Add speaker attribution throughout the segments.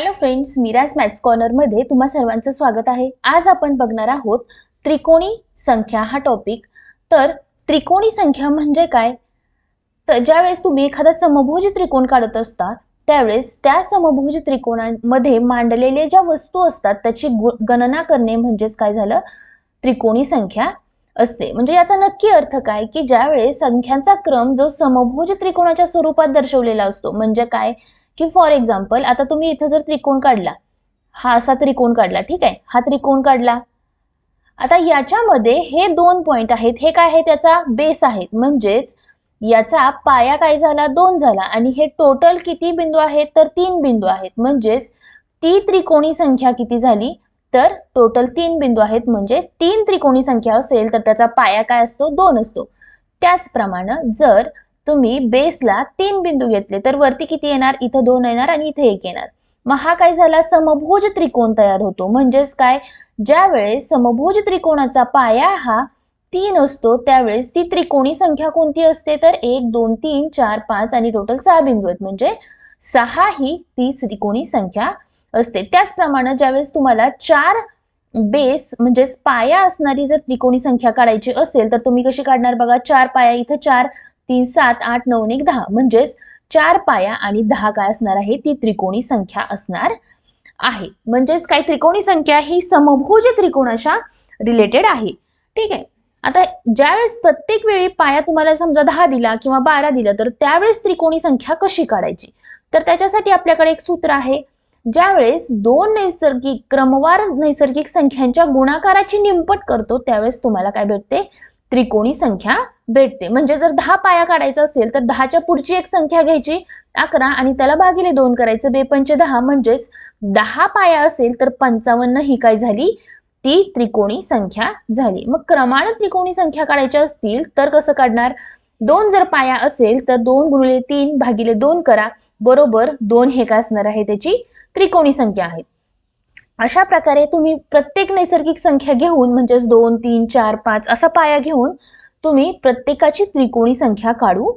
Speaker 1: Hello friends Miraj maths कॉर्नरमध्ये तुम्हा सर्वांचं स्वागत आहे. आज आपण बघणार आहोत त्रिकोणी संख्या हा टॉपिक तर त्रिकोणी संख्या म्हणजे काय? तर ज्यावेळेस तुम्ही एखादा समभुज त्रिकोण काढत असता त्यावेळेस त्या समभुज त्रिकोणामध्ये मांडलेल्या ज्या वस्तू असतात त्याची गणना करणे म्हणजेच काय झालं? त्रिकोणी संख्या असते. म्हणजे याचा नक्की अर्थ काय? की ज्यावेळेस संख्यांचा क्रम जो समभुज त्रिकोणाच्या स्वरूपात दर्शवलेला असतो म्हणजे काय? की फॉर एक्झाम्पल आता तुम्ही इथं जर त्रिकोण काढला हा असा त्रिकोण काढला ठीक आहे? हा त्रिकोण काढला. आता याच्यामध्ये हे दोन पॉइंट आहेत. हे काय आहे? त्याचा बेस आहे. म्हणजेच याचा पाया काय झाला? दोन झाला. आणि हे टोटल किती बिंदू आहेत? तर तीन बिंदू आहेत. म्हणजेच ती त्रिकोणी संख्या किती झाली? तर टोटल तीन बिंदू आहेत. म्हणजे तीन त्रिकोणी संख्या असेल तर त्याचा पाया काय असतो? दोन असतो. त्याचप्रमाणे जर तुम्ही बेसला तीन बिंदू घेतले तर वरती किती येणार? इथं दोन येणार आणि इथे एक येणार. मग हा काय झाला? समभुज त्रिकोण तयार होतो. म्हणजेच काय? ज्या वेळेस समभुज त्रिकोणाचा पाया हा तीन असतो त्यावेळेस ती त्रिकोणी संख्या कोणती असते? तर एक दोन तीन चार पाच आणि टोटल सहा बिंदू आहेत. म्हणजे सहा ही ती त्रिकोणी संख्या असते. त्याचप्रमाणे ज्यावेळेस तुम्हाला चार बेस म्हणजेच पाया असणारी जर त्रिकोणी संख्या काढायची असेल तर तुम्ही कशी काढणार बघा? चार पाया इथं चार तीन सात आठ नऊ एक दहा. म्हणजेच चार पाया आणि दहा काय असणार आहे? ती त्रिकोणी संख्या असणार आहे. म्हणजेच काय त्रिकोणी संख्या ही समभुज त्रिकोणाच्या रिलेटेड आहे. ठीक आहे? आता ज्यावेळेस प्रत्येक वेळी पाया तुम्हाला समजा दहा दिला किंवा बारा दिला तर त्यावेळेस त्रिकोणी संख्या कशी काढायची? तर त्याच्यासाठी आपल्याकडे एक सूत्र आहे. ज्यावेळेस दोन नैसर्गिक क्रमवार नैसर्गिक संख्यांच्या गुणाकाराची निमपट करतो त्यावेळेस तुम्हाला काय भेटते? त्रिकोणी संख्या भेटते. म्हणजे जर दहा पाया काढायचा असेल तर दहाच्या पुढची एक संख्या घ्यायची अकरा आणि त्याला भागिले दोन करायचं. बेपंच दहा म्हणजेच दहा पाया असेल तर पंचावन्न ही काय झाली? ती त्रिकोणी संख्या झाली. मग क्रमानं त्रिकोणी संख्या काढायच्या असतील तर कसं काढणार? दोन जर पाया असेल तर दोन गुणिले तीन भागिले दोन करा. बरोबर दोन हे काय असणार आहे? त्याची त्रिकोणी संख्या आहे. अशा प्रकारे तुम्ही प्रत्येक नैसर्गिक संख्या घेऊन म्हणजेच दोन तीन चार पाच असा पाया घेऊन तुम्ही प्रत्येकाची त्रिकोणी संख्या काढू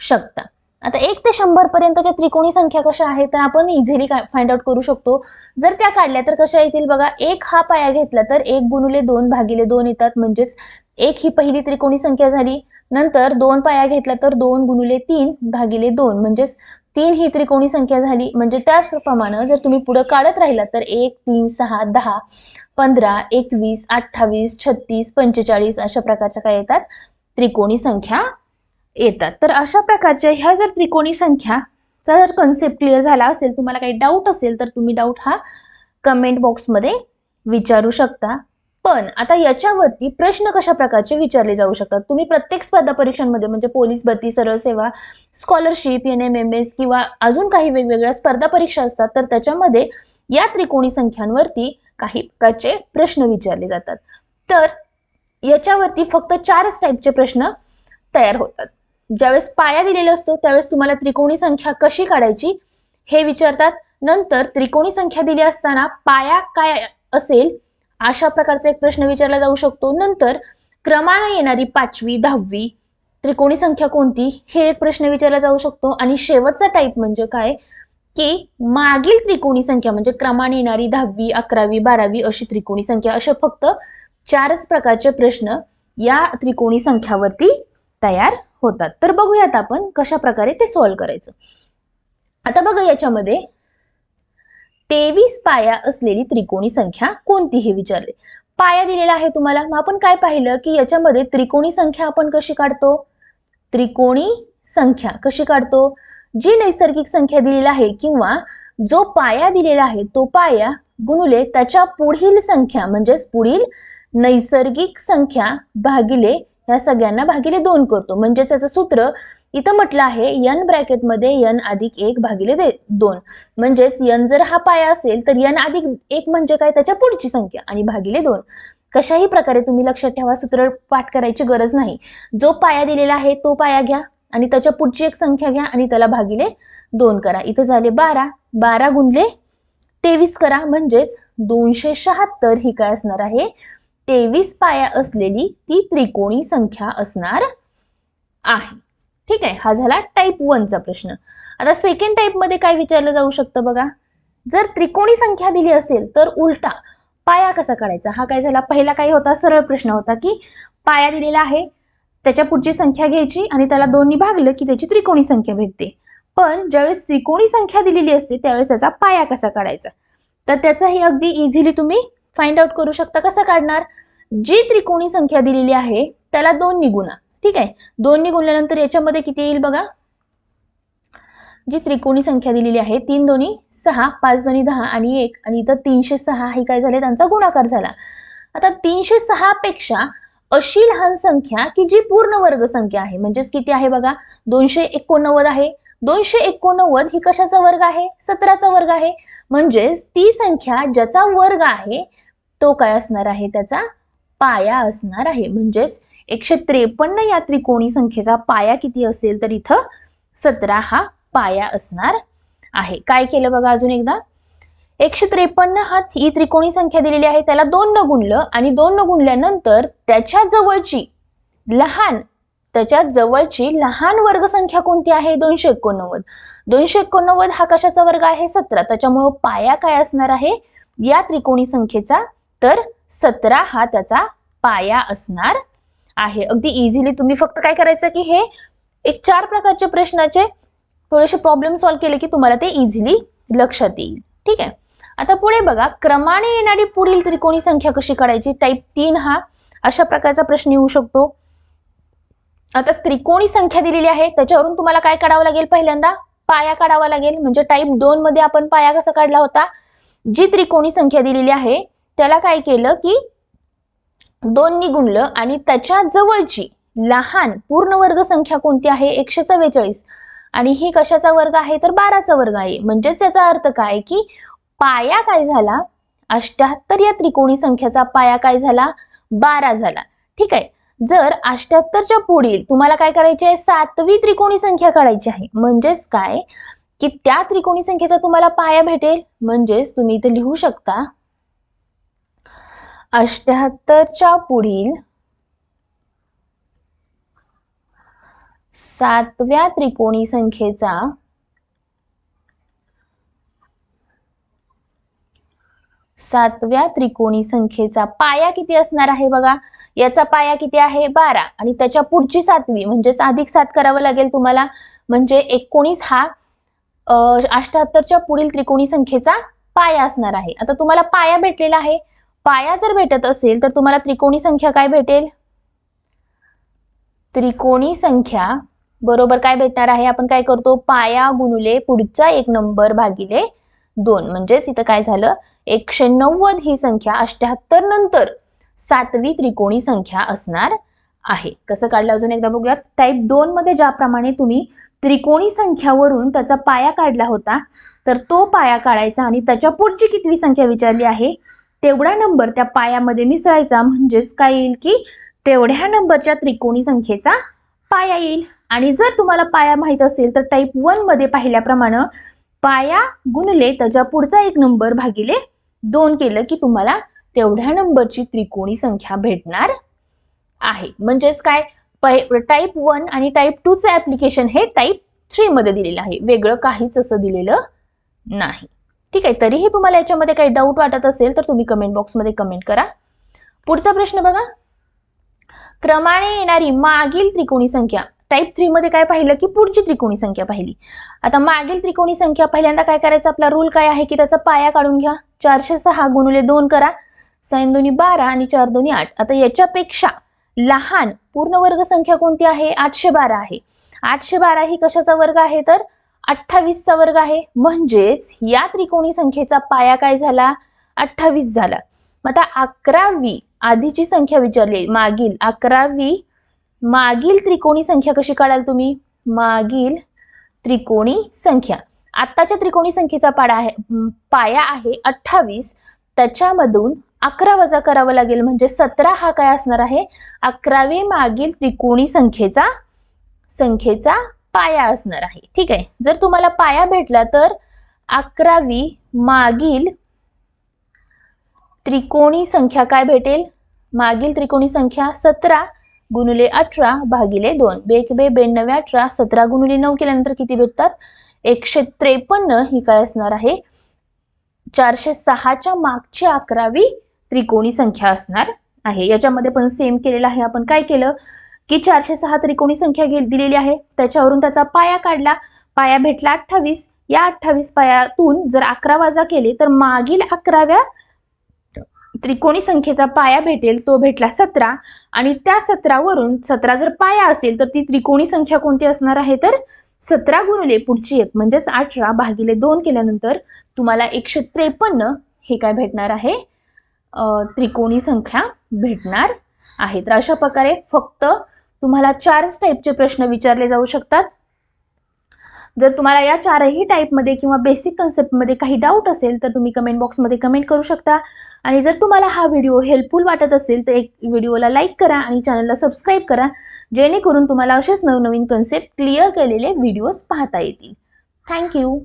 Speaker 1: शकता. आता एक ते शंभर पर्यंतच्या त्रिकोणी संख्या कशा आहेत तर आपण इझिली फाइंड आउट करू शकतो. जर त्या काढल्या तर कशा येतील बघा एक हा पाया घेतला तर एक गुणुले दोन भागिले दोन येतात म्हणजेच एक ही पहिली त्रिकोणी संख्या झाली. नंतर दोन पाया घेतला तर दोन गुणुले तीन भागिले दोन म्हणजेच तीन ही त्रिकोणी संख्या झाली म्हणजे त्याचप्रमाणे जर तुम्ही पुढे काढत राहिला तर एक तीन सहा दहा पंधरा एकवीस अठ्ठावीस छत्तीस पंचेचाळीस अशा प्रकारच्या काय येतात? त्रिकोणी संख्या येतात. तर अशा प्रकारच्या ह्या जर त्रिकोणी संख्याचा जर कन्सेप्ट क्लिअर झाला असेल तुम्हाला काही डाऊट असेल तर तुम्ही डाऊट हा कमेंट बॉक्समध्ये विचारू शकता. पण आता याच्यावरती प्रश्न कशा प्रकारचे विचारले जाऊ शकतात? तुम्ही प्रत्येक स्पर्धा परीक्षांमध्ये म्हणजे पोलीस भरती सरळ सेवा scholarship N M M S किंवा अजून काही वेगवेगळ्या स्पर्धा परीक्षा असतात तर त्याच्यामध्ये या त्रिकोणी संख्यांवरती काही प्रकारचे प्रश्न विचारले जातात. तर याच्यावरती फक्त चारच टाईपचे प्रश्न तयार होतात. ज्यावेळेस पाया दिलेला असतो त्यावेळेस तुम्हाला त्रिकोणी संख्या कशी काढायची हे विचारतात. नंतर त्रिकोणी संख्या दिली असताना पाया काय असेल अशा प्रकारचा एक प्रश्न विचारला जाऊ शकतो. नंतर क्रमाने येणारी पाचवी दहावी त्रिकोणी संख्या कोणती? हे एक प्रश्न विचारला जाऊ शकतो. आणि शेवटचा टाईप म्हणजे काय? की मागील त्रिकोणी संख्या म्हणजे क्रमाने येणारी दहावी अकरावी बारावी अशी त्रिकोणी संख्या. असे फक्त चारच प्रकारचे प्रश्न या त्रिकोणी संख्यावरती तयार होतात. तर बघूयात आपण कशा प्रकारे ते सॉल्व्ह करायचं. आता बघा याच्यामध्ये तेवीस पाया असलेली त्रिकोणी संख्या कोणती हे विचारले. पाया दिलेला आहे तुम्हाला. मग आपण काय पाहिलं की याच्यामध्ये त्रिकोणी संख्या आपण कशी काढतो? त्रिकोणी संख्या कशी काढतो? जी नैसर्गिक संख्या दिलेली आहे किंवा जो पाया दिलेला आहे तो पाया गुणुले त्याच्या पुढील संख्या म्हणजेच पुढील नैसर्गिक संख्या भागिले या सगळ्यांना भागिले दोन करतो. म्हणजेच त्याचं सूत्र इथं म्हटलं आहे यन ब्रॅकेटमध्ये यन अधिक एक भागिले दे दोन. म्हणजेच यन जर हा पाया असेल तर यन अधिक एक म्हणजे काय? त्याच्या पुढची संख्या आणि भागिले दोन. कशाही प्रकारे तुम्ही लक्षात ठेवा सूत्र पाठ करायची गरज नाही. जो पाया दिलेला आहे तो पाया घ्या आणि त्याच्या पुढची एक संख्या घ्या आणि त्याला भागिले दोन करा. इथं झाले बारा. बारा गुणले तेवीस करा. म्हणजेच दोनशे शहात्तर ही काय असणार आहे? तेवीस पाया असलेली ती त्रिकोणी संख्या असणार आहे. ठीक आहे हा झाला टाईप वनचा प्रश्न. आता सेकंड टाईपमध्ये काय विचारलं जाऊ शकतं बघा? जर त्रिकोणी संख्या दिली असेल तर उलटा पाया कसा काढायचा? हा काय झाला? पहिला काय होता? सरळ प्रश्न होता की पाया दिलेला आहे त्याच्या पुढची संख्या घ्यायची आणि त्याला दोन्ही भागलं की त्याची त्रिकोणी संख्या भेटते. पण ज्यावेळेस त्रिकोणी संख्या दिलेली असते त्यावेळेस त्याचा पाया कसा काढायचा? तर त्याचाही अगदी इझिली तुम्ही फाइंड आउट करू शकता. कसं काढणार? जी त्रिकोणी संख्या दिलेली आहे त्याला दोन निगुणा. ठीक आहे. दोन्ही गुणल्यानंतर याच्यामध्ये किती येईल बघा? जी त्रिकोणी संख्या दिलेली आहे तीन दोन्ही सहा पाच दोन्ही दहा आणि एक. आणि इथं तीनशे सहा हे काय झाले? त्यांचा गुणाकार झाला. आता तीनशे सहा पेक्षा अशी लहान संख्या की जी पूर्ण वर्ग संख्या आहे. म्हणजेच किती आहे बघा? दोनशे एकोणनव्वद आहे. दोनशे एकोणनव्वद ही कशाचा वर्ग आहे? सतराचा वर्ग आहे. म्हणजेच ती संख्या ज्याचा वर्ग आहे तो काय असणार आहे? त्याचा पाया असणार आहे. म्हणजेच एकशे त्रेपन्न या त्रिकोणी संख्येचा पाया किती असेल तर इथं सतरा हा पाया असणार आहे. काय केलं बघा अजून एकदा? एकशे त्रेपन्न हा ही त्रिकोणी संख्या दिलेली आहे. त्याला दोन न गुणलं आणि दोन न गुणल्यानंतर त्याच्या जवळची लहान त्याच्या जवळची लहान वर्गसंख्या कोणती आहे? दोनशे एकोणनव्वद. दोनशे एकोणनव्वद हा कशाचा वर्ग आहे? सतरा. त्याच्यामुळं पाया काय असणार आहे? या त्रिकोणी संख्येचा तर सतरा हा त्याचा पाया असणार आहे. अगदी इझिली तुम्ही फक्त काय करायचं की हे एक चार प्रकारचे प्रश्नाचे थोडेसे प्रॉब्लेम सॉल्व्ह केले की तुम्हाला ते इझिली लक्षात येईल. ठीक आहे? आता पुढे बघा क्रमाने येणारी पुढील त्रिकोणी संख्या कशी काढायची? टाईप तीन हा अशा प्रकारचा प्रश्न येऊ शकतो. आता त्रिकोणी संख्या दिलेली आहे त्याच्यावरून तुम्हाला काय काढावं लागेल पहिल्यांदा? पाया काढावा लागेल. म्हणजे टाईप दोन मध्ये आपण पाया कसा काढला होता? जी त्रिकोणी संख्या दिलेली आहे त्याला काय केलं की दोननी गुणलं आणि त्याच्या जवळची लहान पूर्ण वर्ग संख्या कोणती आहे? एकशे चव्वेचाळीस आणि ही कशाचा वर्ग आहे? तर बाराचा वर्ग आहे. म्हणजेच याचा अर्थ काय की पाया काय झाला? अष्ट्याहत्तर या त्रिकोणी संख्याचा पाया काय झाला? बारा झाला. ठीक आहे? जर अष्ट्याहत्तरच्या पुढील तुम्हाला काय करायचे आहे? सातवी त्रिकोणी संख्या काढायची आहे. म्हणजेच काय की त्या त्रिकोणी संख्येचा तुम्हाला पाया भेटेल. म्हणजेच तुम्ही इथे लिहू शकता अष्ट्याहत्तरच्या पुढील सातव्या त्रिकोणी संख्येचा सातव्या त्रिकोणी संख्येचा पाया किती असणार आहे बघा. याचा पाया किती आहे? बारा. आणि त्याच्या पुढची सातवी म्हणजेच अधिक सात करावं लागेल तुम्हाला. म्हणजे एकोणीस हा अष्ट्याहत्तरच्या पुढील त्रिकोणी संख्येचा पाया असणार आहे. आता तुम्हाला पाया भेटलेला आहे. पाया जर भेटत असेल तर तुम्हाला त्रिकोणी संख्या काय भेटेल? त्रिकोणी संख्या बरोबर काय भेटणार आहे? आपण काय करतो? पाया गुणुले पुढचा एक नंबर भागिले दोन. म्हणजेच इथं काय झालं? एकशे नव्वद ही संख्या अष्ट्याहत्तर नंतर सातवी त्रिकोणी संख्या असणार आहे. कसं काढलं अजून एकदा बघूयात. टाईप दोन मध्ये ज्याप्रमाणे तुम्ही त्रिकोणी संख्यावरून त्याचा पाया काढला होता तर तो पाया काढायचा आणि त्याच्या पुढची कितवी संख्या विचारली आहे? तेवढा नंबर त्या पायामध्ये मिसळायचा. म्हणजेच काय येईल की तेवढ्या नंबरच्या त्रिकोणी संख्येचा पाया येईल. आणि जर तुम्हाला पाया माहीत असेल तर टाईप वनमध्ये पाहिल्याप्रमाणे पाया गुणले त्याच्या पुढचा एक नंबर भागिले दोन केलं की तुम्हाला तेवढ्या नंबरची त्रिकोणी संख्या भेटणार आहे. म्हणजेच काय? टाईप वन आणि टाईप टूचं ऍप्लिकेशन हे टाईप थ्री मध्ये दिलेलं आहे. वेगळं काहीच असं दिलेलं नाही. ठीक आहे तरीही तुम्हाला याच्यामध्ये काही डाऊट वाटत असेल तर तुम्ही कमेंट बॉक्समध्ये कमेंट करा. पुढचा प्रश्न बघा. क्रमाने येणारी मागील त्रिकोणी संख्या. टाईप थ्री मध्ये काय पाहिलं की पुढची त्रिकोणी संख्या पाहिली. आता मागील त्रिकोणी संख्या पहिल्यांदा काय करायचं? आपला रूल काय आहे की त्याचा पाया काढून घ्या. चारशे सहा गुणुले दोन करा. साईन दोन्ही बारा आणि चार दोन्ही आठ. आता याच्यापेक्षा लहान पूर्ण वर्ग संख्या कोणती आहे? आठशे बारा आहे. आठशे बारा ही कशाचा वर्ग आहे? तर अठ्ठावीसचा वर्ग आहे. म्हणजेच या त्रिकोणी संख्येचा पाया काय झाला? अठ्ठावीस झाला. मग आता अकरावी आधीची संख्या विचारली. मागील अकरावी मागील त्रिकोणी संख्या कशी काढाल तुम्ही? मागील त्रिकोणी संख्या. आत्ताच्या त्रिकोणी संख्येचा पाडा आहे पाया आहे अठ्ठावीस. त्याच्यामधून अकरा वजा करावं लागेल. म्हणजे सतरा हा काय असणार आहे? अकरावी मागील त्रिकोणी संख्येचा संख्येचा पाया असणार आहे. ठीक आहे? जर तुम्हाला पाया भेटला तर अकरावी मागील त्रिकोणी संख्या काय भेटेल? मागील त्रिकोणी संख्या सतरा गुणुले अठरा भागिले दोन. बेक बे अठरा सतरा गुणुले नऊ केल्यानंतर किती भेटतात? एकशे त्रेपन्न ही काय असणार आहे? चारशे सहाच्या मागची अकरावी त्रिकोणी संख्या असणार आहे. याच्यामध्ये पण सेम केलेलं आहे. आपण काय केलं? की चारशे सहा त्रिकोणी संख्या दिलेली आहे. त्याच्यावरून त्याचा पाया काढला. पाया भेटला अठ्ठावीस. या अठ्ठावीस पायातून जर अकरा वाजा केले तर मागील अकराव्या त्रिकोणी संख्येचा पाया भेटेल तो भेटला सतरा. आणि त्या सतरावरून सतरा जर पाया असेल तर ती त्रिकोणी संख्या कोणती असणार आहे? तर सतरा गुणिले पुढची एक म्हणजेच अठरा भागिले दोन केल्यानंतर तुम्हाला एकशे त्रेपन्न हे काय भेटणार आहे? त्रिकोणी संख्या भेटणार आहे. तर अशा प्रकारे फक्त तुम्हाला चारच टाईपचे प्रश्न विचारले जाऊ शकतात. जर तुम्हाला या चारही टाईपमध्ये किंवा बेसिक कन्सेप्टमध्ये काही डाऊट असेल तर तुम्ही कमेंट बॉक्समध्ये कमेंट करू शकता. आणि जर तुम्हाला हा व्हिडिओ हेल्पफुल वाटत असेल तर एक व्हिडिओला लाईक करा आणि चॅनलला सबस्क्राईब करा जेणेकरून तुम्हाला असेच नवनवीन कन्सेप्ट क्लिअर केलेले व्हिडिओज पाहता येतील. थँक्यू